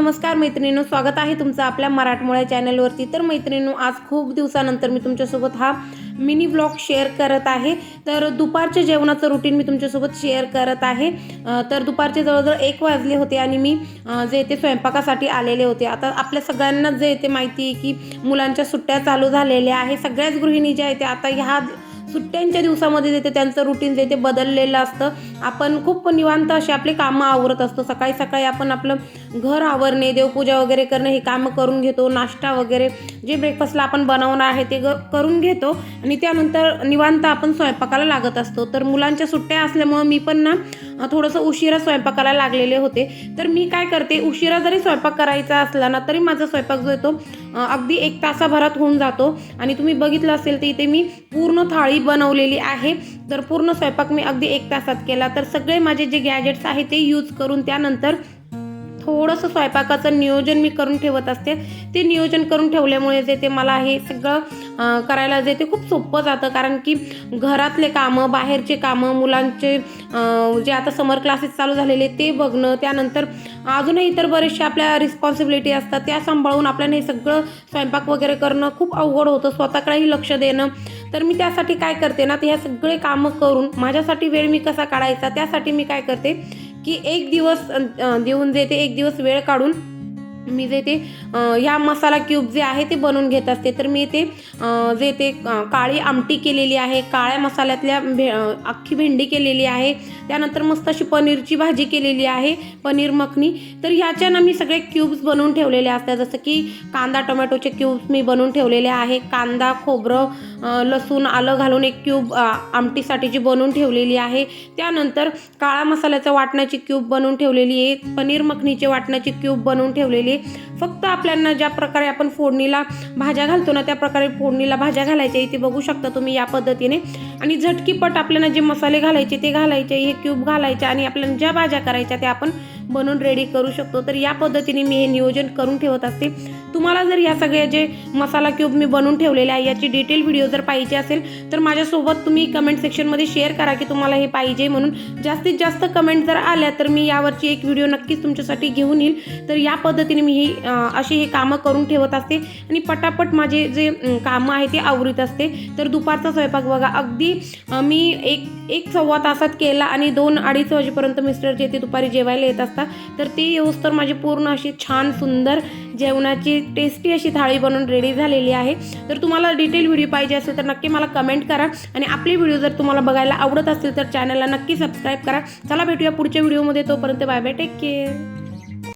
नमस्कार मैत्रिणींनो स्वागत आहे तुमचं आपल्या मराठमोळ्या चॅनलवरती. तर मैत्रिणींनो आज खूप दिवसानंतर मी तुमच्यासोबत हा मिनी ब्लॉग शेअर करत आहे. तर दुपारच्या जेवणाचं रुटीन मी तुमच्यासोबत शेअर करत आहे. तर दुपारचे जवळजवळ एक वाजले होते आणि मी जे ते स्वयंपाकासाठी आलेले होते. आता आपल्या सगळ्यांनाच जे ते माहिती आहे की मुलांच्या सुट्ट्या चालू झालेल्या आहे सगळ्याच गृहिणी ज्या आहेत त्या आता ह्या सुट्ट्यांच्या दिवसामध्ये जे ते त्यांचं रुटीन जे ते बदललेलं असतं. आपण खूप निवांत असे आपले कामं आवरत असतो. सकाळी सकाळी आपण आपलं घर आवरणे देवपूजा वगैरे करणे हे कामं करून घेतो नाश्ता वगैरे जे ब्रेकफास्टला आपण बनवणार आहे ते ग करून घेतो. आणि त्यानंतर निवांत आपण स्वयंपाकाला लागत असतो. तर मुलांच्या सुट्ट्या असल्यामुळं मी पण ना थोडंसं उशिरा स्वयंपाकाला लागलेले होते. तर मी काय करते उशिरा जरी स्वयंपाक करायचा असला ना तरी माझा स्वयंपाक जो येतो तो अगदी एक तासाभरात होऊन जातो. आणि तुम्ही बघितलं असेल तर इथे मी पूर्ण थाळी बनवलेली आहे. तर पूर्ण स्वयंपाक मी अगदी एक तासात केला. तर सगळे माझे जे गॅजेट्स आहे ते यूज करून त्यानंतर थोडंसं स्वयंपाकाचं नियोजन मी करून ठेवत असते. ते नियोजन करून ठेवल्यामुळे जे ते मला हे सगळं करायला जे ते खूप सोपं जातं. कारण की घरातले कामं बाहेरचे कामं मुलांचे जे आता समर क्लासेस चालू झालेले ते बघणं त्यानंतर अजूनही इतर बरेचशा आपल्या रिस्पॉन्सिबिलिटी असतात. त्या सांभाळून आपल्याला हे सगळं स्वयंपाक वगैरे करणं खूप अवघड होतं. स्वतःकडेही लक्ष देणं. तर मी त्यासाठी काय करते ना ते ह्या सगळे कामं करून माझ्यासाठी वेळ मी कसा काढायचा त्यासाठी मी काय करते की एक दिवस देऊन देते एक दिवस वेळ काढून मी जे ते ह्या मसाला क्यूब जे आहे ते बनवून घेत असते. तर मी ते जे ते काळी आमटी केलेली आहे काळ्या मसाल्यातल्या भे अख्खी भेंडी केलेली आहे त्यानंतर मस्त अशी पनीरची भाजी केलेली आहे पनीर मखनी. तर ह्याच्यानं मी सगळे क्यूब्स बनवून ठेवलेले असतात. जसं की कांदा टोमॅटोचे क्यूब्स मी बनवून ठेवलेले आहे. कांदा खोबरं लसूण आलं घालून एक क्यूब आमटीसाठी जी बनवून ठेवलेली आहे. त्यानंतर काळा मसाल्याचं वाटण्याची क्यूब बनवून ठेवलेली आहे. पनीर मखनीचे वाटण्याची क्यूब बनवून ठेवलेली आहे. फक्त आपल्याला ज्या प्रकारे आपण फोडणीला भाज्या घालतो ना त्या प्रकारे फोडणीला भाज्या घालायच्या. इथे बघू शकता तुम्ही या पद्धतीने. आणि झटकीपट आपल्याला जे मसाले घालायचे ते घालायचे हे क्यूब घालायचे आणि आपल्याला ज्या भाज्या करायच्या त्या आपण बनवून रेडी करू शकतो. तर या पद्धतीने मी हे नियोजन करून ठेवत असते. तुम्हाला जर या सगळ्या जे मसाला क्यूब मी बनवून ठेवलेले आहे याची डिटेल व्हिडिओ जर पाहिजे असेल तर माझ्यासोबत तुम्ही कमेंट सेक्शनमध्ये शेअर करा की तुम्हाला हे पाहिजे म्हणून. जास्तीत जास्त कमेंट जर आल्या तर मी यावरची एक व्हिडिओ नक्कीच तुमच्यासाठी घेऊन येईल. तर या पद्धतीने मी ही अशी हे कामं करून ठेवत असते. आणि पटापट माझे जे कामं आहे ते आवरीत असते. तर दुपारचा स्वयंपाक बघा अगदी मी एक एक सव्वा तासात केला आणि दोन अडीच वाजेपर्यंत मिस्टर जे ते दुपारी जेवायला येत असतात तर ती येऊस्तर माझी पूर्ण अशी छान सुंदर जेवणाची टेस्टी अशी थाळी बनवून रेडी झालेली आहे. तर तुम्हाला डिटेल व्हिडिओ पाहिजे असेल तर नक्की मला कमेंट करा. आणि आपले व्हिडिओ जर तुम्हाला बघायला आवडत असेल तर चॅनलला नक्की सबस्क्राईब करा. चला भेटूया पुढच्या व्हिडिओमध्ये तोपर्यंत बाय बाय टेक केअर